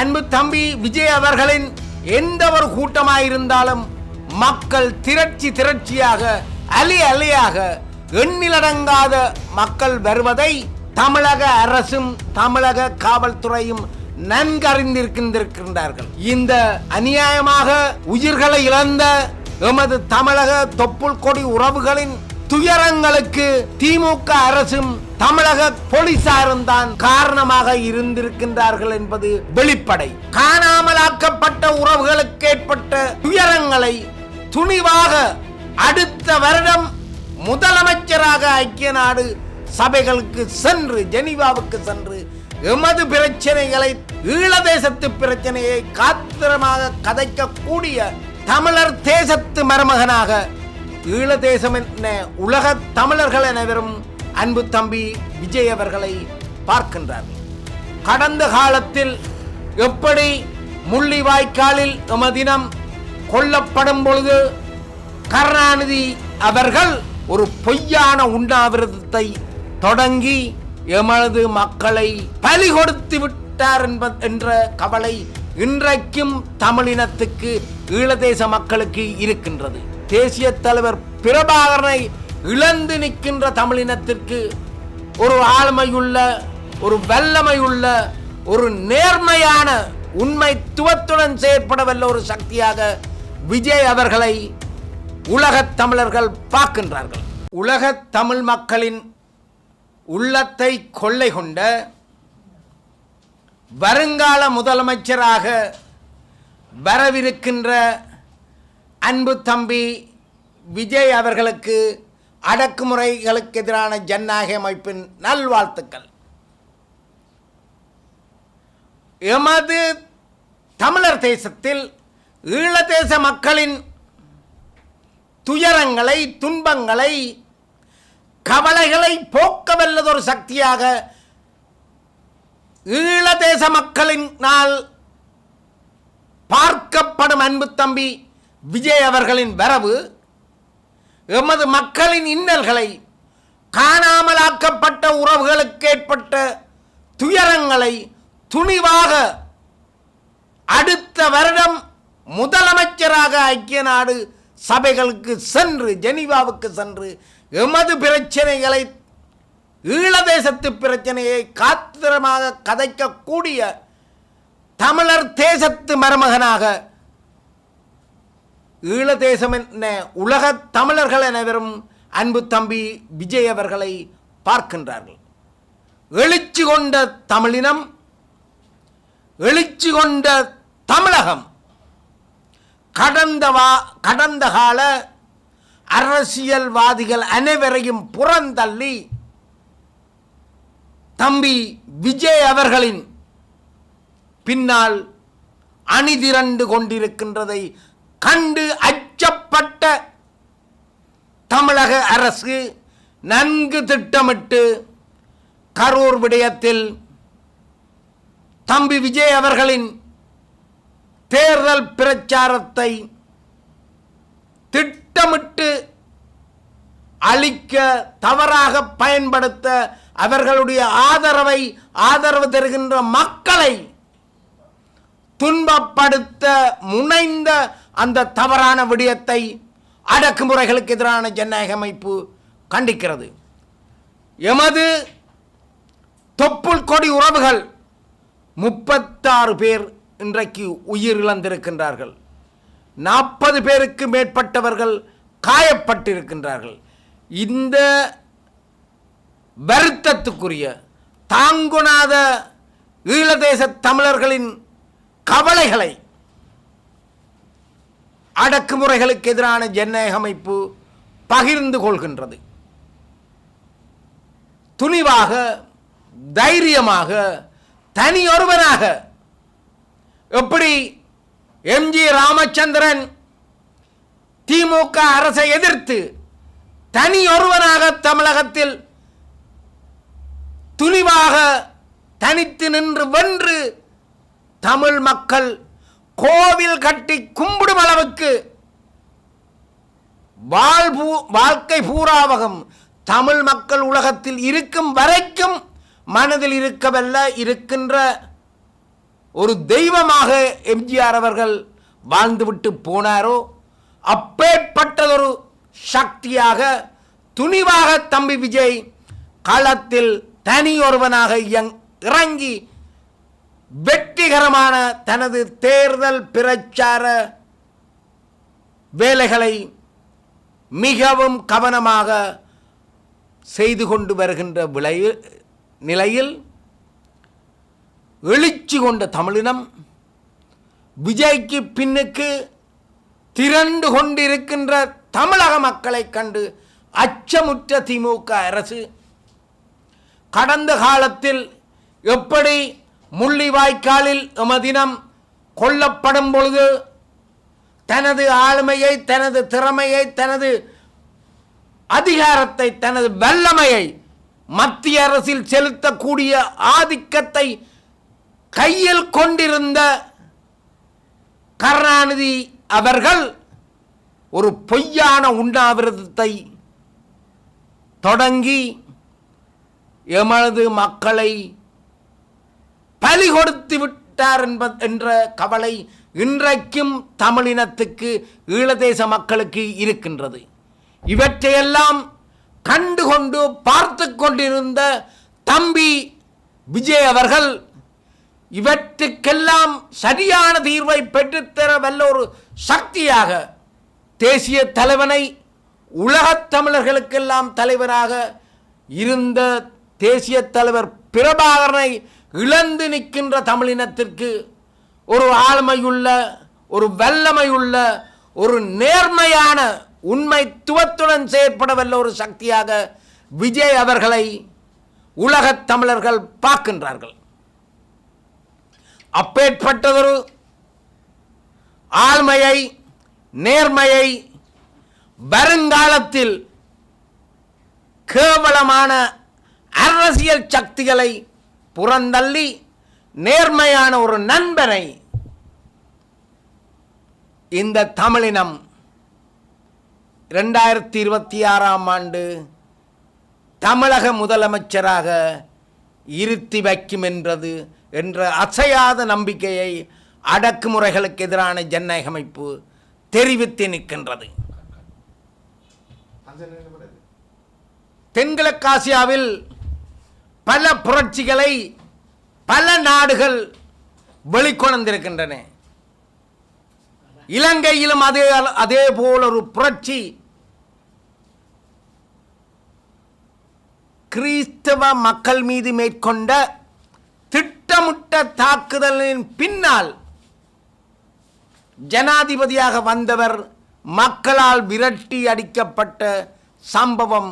அன்பு தம்பி விஜய் அவர்களின் எந்த ஒரு கூட்டமாயிருந்தாலும் மக்கள் திரட்சி திரட்சியாக அலி அலியாக எண்ணிலடங்காத மக்கள் வருவதை தமிழக அரசும் தமிழக காவல்துறையும் நன்கறிந்திருக்கின்றிருக்கின்றார்கள். இந்த அநியாயமாக உயிர்களை இழந்த எமது தமிழக தொப்புள் கொடி உறவுகளின் துயரங்களுக்கு திமுக அரசும் தமிழக போலீசாரும் தான் காரணமாக இருந்திருக்கின்றார்கள் என்பது வெளிப்படை. காணாமலாக்கப்பட்ட உறவுகளுக்கு ஏற்பட்ட துயரங்களை துணிவாக அடுத்த வருடம் முதலமைச்சராக ஐக்கிய நாடு சபைகளுக்கு சென்று ஜெனீவாவுக்கு சென்று எமது பிரச்சனைகளை ஈழதேசத்து பிரச்சனையை காத்திரமாக கதைக்கக்கூடிய தமிழர் தேசத்து மருமகனாக ஈழதேசம் என உலக தமிழர்கள் அனைவரும் அன்பு தம்பி விஜய் அவர்களை பார்க்கின்றார்கள் கடந்த காலத்தில் எப்படி முள்ளிவாய்க்காலில் எமதினம் கொல்லப்படும் பொழுது கருணாநிதி அவர்கள் ஒரு பொய்யான உண்ணாவிரதத்தை தொடங்கி எமது மக்களை பலி கொடுத்து விட்டார் என்ப என்ற கவலை இன்றைக்கும் தமிழினத்துக்கு ஈழதேச மக்களுக்கு இருக்கின்றது. தேசிய தலைவர் பிரபாகரனை இழந்து நிற்கின்ற தமிழினத்திற்கு ஒரு ஆளுமையுள்ள ஒரு வல்லமையுள்ள ஒரு நேர்மையான உண்மைத்துவத்துடன் செயற்படவல்ல ஒரு சக்தியாக விஜய் அவர்களை உலகத் தமிழர்கள் பார்க்கின்றார்கள். உலகத் தமிழ் மக்களின் உள்ளத்தை கொள்ளை கொண்ட வருங்கால முதலமைச்சராக வரவிருக்கின்ற அன்பு தம்பி விஜய் அவர்களுக்கு அடக்குமுறைகளுக்கு எதிரான ஜனநாயக அமைப்பின் நல்வாழ்த்துக்கள். எமது தமிழர் தேசத்தில் ஈழதேச மக்களின் துயரங்களை துன்பங்களை கவலைகளை போக்க வல்லதொரு சக்தியாக ஈழதேச மக்களினால் பார்க்கப்படும் அன்பு தம்பி விஜய் அவர்களின் வரவு எமது மக்களின் இன்னல்களை காணாமலாக்கப்பட்ட உறவுகளுக்கு ஏற்பட்ட துயரங்களை துணிவாக அடுத்த வருடம் முதலமைச்சராக ஐக்கிய நாடு சபைகளுக்கு சென்று ஜெனீவாவுக்கு சென்று எமது பிரச்சனைகளை ஈழதேசத்து பிரச்சனையை காத்திரமாக கதைக்கக்கூடிய தமிழர் தேசத்து மருமகனாக ஈழதேசம் என உலக தமிழர்கள் அனைவரும் அன்பு தம்பி விஜய் அவர்களை பார்க்கின்றார்கள். எழுச்சி கொண்ட தமிழினம் எழுச்சி கொண்ட தமிழகம். கடந்த வா கடந்த கால அரசியல்வாதிகள் அனைவரையும் புறந்தள்ளி தம்பி விஜய் அவர்களின் பின்னால் அணிதிரண்டு கொண்டிருக்கின்றதை கண்டு அச்சப்பட்ட தமிழக அரசு நன்கு திட்டமிட்டு கரூர் விடயத்தில் தம்பி விஜய் அவர்களின் தேர்தல் பிரச்சாரத்தை திட்டமிட்டு அளிக்க தவறாக பயன்படுத்த அவர்களுடைய ஆதரவை ஆதரவு தருகின்ற மக்களை துன்பப்படுத்த முனைந்த அந்த தவறான விடயத்தை அடக்குமுறைகளுக்கு எதிரான ஜனநாயக அமைப்பு கண்டிக்கிறது. எமது தொப்புள் கொடி உறவுகள் முப்பத்தாறு பேர் இன்றைக்கு உயிரிழந்திருக்கின்றார்கள். நாற்பது பேருக்கு மேற்பட்டவர்கள் காயப்பட்டிருக்கின்றார்கள். இந்த வருத்தத்துக்குரிய தாங்குணாத ஈழதேச தமிழர்களின் கவலைகளை அடக்குமுறைகளுக்கு எதிரான ஜனநாயக அமைப்பு பகிர்ந்து கொள்கின்றது. துணிவாக தைரியமாக தனியொருவனாக எப்படி எம்ஜி ராமச்சந்திரன் திமுக அரசை எதிர்த்து தனியொருவனாக தமிழகத்தில் துணிவாக தனித்து நின்று வென்று தமிழ் மக்கள் கோவில் கட்டி கும்பிடும் அளவுக்கு வாழ்பூ வாழ்க்கை பூராவகம் தமிழ் மக்கள் உலகத்தில் இருக்கும் வரைக்கும் மனதில் இருக்கவல்ல இருக்கின்ற ஒரு தெய்வமாக எம்ஜிஆர் அவர்கள் வாழ்ந்துவிட்டு போனாரோ அப்பேற்பட்டதொரு சக்தியாக துணிவாக தம்பி விஜய் களத்தில் தனி ஒருவனாக வெற்றி வெற்றிகரமான தனது தேர்தல் பிரச்சார வேலைகளை மிகவும் கவனமாக செய்து கொண்டு வருகின்ற விளை நிலையில் எழுச்சி கொண்ட தமிழினம் விஜய்க்கு பின்னுக்கு திரண்டு கொண்டிருக்கின்ற தமிழக மக்களை கண்டு அச்சமுற்ற திமுக அரசு கடந்த காலத்தில் எப்படி முள்ளிவாய்க்காலில் எமதினம் கொல்லப்படும் பொழுது தனது ஆளுமையை தனது திறமையை தனது அதிகாரத்தை தனது வல்லமையை மத்திய அரசில் செலுத்தக்கூடிய ஆதிக்கத்தை கையில் கொண்டிருந்த கருணாநிதி அவர்கள் ஒரு பொய்யான உண்ணாவிரதத்தை தொடங்கி எமது மக்களை பலி கொடுத்து விட்டார் என்ப என்ற கவலை இன்றைக்கும் தமிழினத்துக்கு ஈழதேச மக்களுக்கு இருக்கின்றது. இவற்றையெல்லாம் கண்டுகொண்டு பார்த்து கொண்டிருந்த தம்பி விஜய் அவர்கள் இவற்றுக்கெல்லாம் சரியான தீர்வை பெற்றுத்தர வல்ல ஒரு சக்தியாக தேசிய தலைவனை உலகத் தமிழர்களுக்கெல்லாம் தலைவராக இருந்த தேசிய தலைவர் பிரபாகரனை இழந்து நிற்கின்ற தமிழினத்திற்கு ஒரு ஆளுமையுள்ள ஒரு வல்லமையுள்ள ஒரு நேர்மையான உண்மைத்துவத்துடன் செயற்பட வல்ல ஒரு சக்தியாக விஜய் அவர்களை உலகத் தமிழர்கள் பார்க்கின்றார்கள். அப்பேற்பட்டதொரு ஆழ்மையை நேர்மையை வருங்காலத்தில் கேவலமான அரசியல் சக்திகளை புறந்தள்ளி நேர்மையான ஒரு நண்பனை இந்த தமிழினம் ரெண்டாயிரத்தி இருபத்தி ஆறாம் ஆண்டு தமிழக முதலமைச்சராக இருத்தி வைக்கும் என்றது என்ற அசையாத நம்பிக்கையை அடக்குமுறைகளுக்கு எதிரான ஜனநாயக அமைப்பு தெரிவித்து நிற்கின்றது. தென்கிழக்காசியாவில் பல புரட்சிகளை பல நாடுகள் வெளிக்கொணர்ந்திருக்கின்றன. இலங்கையிலும் அதே அதே போல் ஒரு புரட்சி. கிறிஸ்தவ மக்கள் மீது மேற்கொண்ட திட்டமிட்ட தாக்குதலின் பின்னால் ஜனாதிபதியாக வந்தவர் மக்களால் விரட்டி அடிக்கப்பட்ட சம்பவம்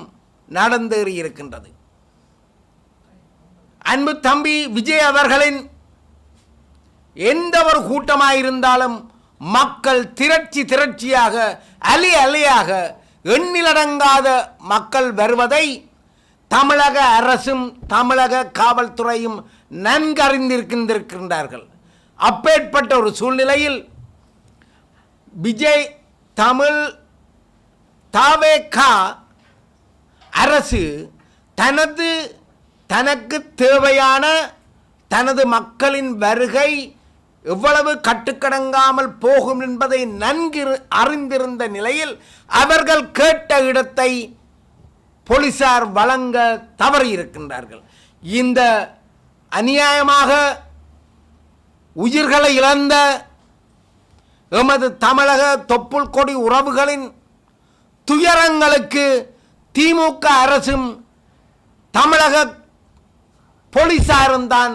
நடந்தேறி இருக்கின்றது அன்பு தம்பி விஜய் அவர்களின் எந்த ஒரு கூட்டமாயிருந்தாலும் மக்கள் திரட்சி திரட்சியாக அலி அலியாக எண்ணிலடங்காத மக்கள் வருவதை தமிழக அரசும் தமிழக காவல்துறையும் நன்கறிந்திருக்கின்றிருக்கின்றார்கள். அப்பேற்பட்ட ஒரு சூழ்நிலையில் விஜய் தமிழ் தாவேகா அரசு தனது தனக்கு தேவையான தனது மக்களின் வருகை எவ்வளவு கட்டுக்கடங்காமல் போகும் என்பதை நன்கு அறிந்திருந்த நிலையில் அவர்கள் கேட்ட இடத்தை போலீசார் வழங்க தவறியிருக்கின்றார்கள். இந்த அநியாயமாக உயிர்களை இழந்த எமது தமிழக தொப்புள் கொடி உறவுகளின் துயரங்களுக்கு திமுக அரசும் தமிழக போலீசாரும் தான்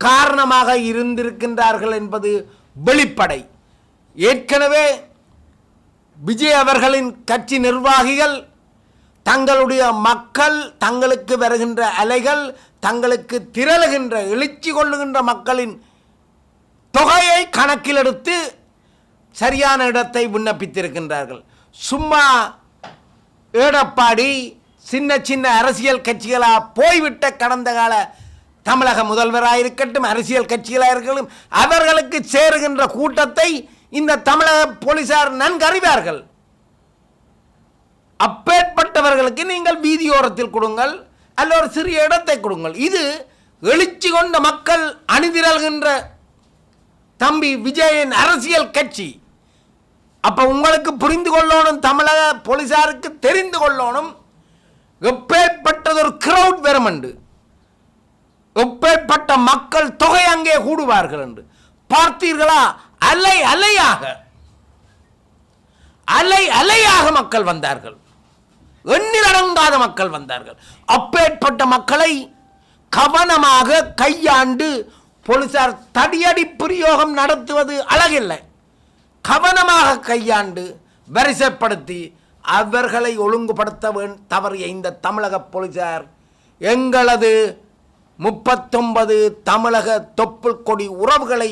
காரணமாக இருந்திருக்கின்றார்கள் என்பது வெளிப்படை. ஏற்கனவே விஜய் அவர்களின் கட்சி நிர்வாகிகள் தங்களுடைய மக்கள் தங்களுக்கு வருகின்ற அலைகள் தங்களுக்கு திரளுகின்ற எழுச்சி கொள்ளுகின்ற மக்களின் தொகையை கணக்கில் எடுத்து சரியான இடத்தை விண்ணப்பித்திருக்கின்றார்கள். சும்மா ஏடப்பாடி சின்ன சின்ன அரசியல் கட்சிகளாக போய்விட்ட கடந்த கால தமிழக முதல்வராக இருக்கட்டும் அரசியல் கட்சிகளாக இருக்கட்டும் அவர்களுக்கு சேருகின்ற கூட்டத்தை இந்த தமிழக போலீசார் நன்கறிவார்கள். அப்பேற்பட்டவர்களுக்கு நீங்கள் வீதியோரத்தில் கொடுங்கள் அல்ல ஒரு சிறிய இடத்தை கொடுங்கள். இது எழுச்சி கொண்ட மக்கள் அணிதிரல்கின்ற தம்பி விஜயன் அரசியல் கட்சி. அப்போ உங்களுக்கு புரிந்து கொள்ளணும் தமிழக போலீசாருக்கு தெரிந்து கொள்ளணும். எப்பேற்பட்டதொரு கிரவுட் வெறுமண்டு எப்பேற்பட்ட மக்கள் தொகை அங்கே கூடுவார்கள் என்று. பார்த்தீர்களா? அலை அலையாக. அலை அலையாக மக்கள் வந்தார்கள். எண்ணிலடங்காத மக்கள் வந்தார்கள். அப்பேற்பட்ட மக்களை கவனமாக கையாண்டு போலீசார் தடியடி பிரயோகம் நடத்துவது அழகில்லை. கவனமாக கையாண்டு வரிசைப்படுத்தி அவர்களை ஒழுங்குபடுத்த தவறிய இந்த தமிழக போலீசார் எங்களது முப்பத்தொன்பது தமிழக தொப்புள் கொடி உறவுகளை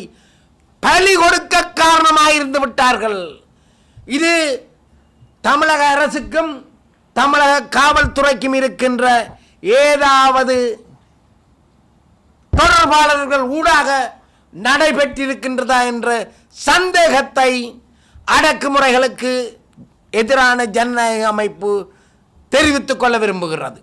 பலி கொடுக்க காரணமாயிருந்து விட்டார்கள். இது தமிழக அரசுக்கும் தமிழக காவல்துறைக்கும் இருக்கின்ற ஏதாவது தொடர்பாளர்கள் ஊடாக நடைபெற்றிருக்கின்றதா என்ற சந்தேகத்தை அடக்குமுறைகளுக்கு எதிரான ஜனநாயக அமைப்பு தெரிவித்துக் கொள்ள விரும்புகிறது.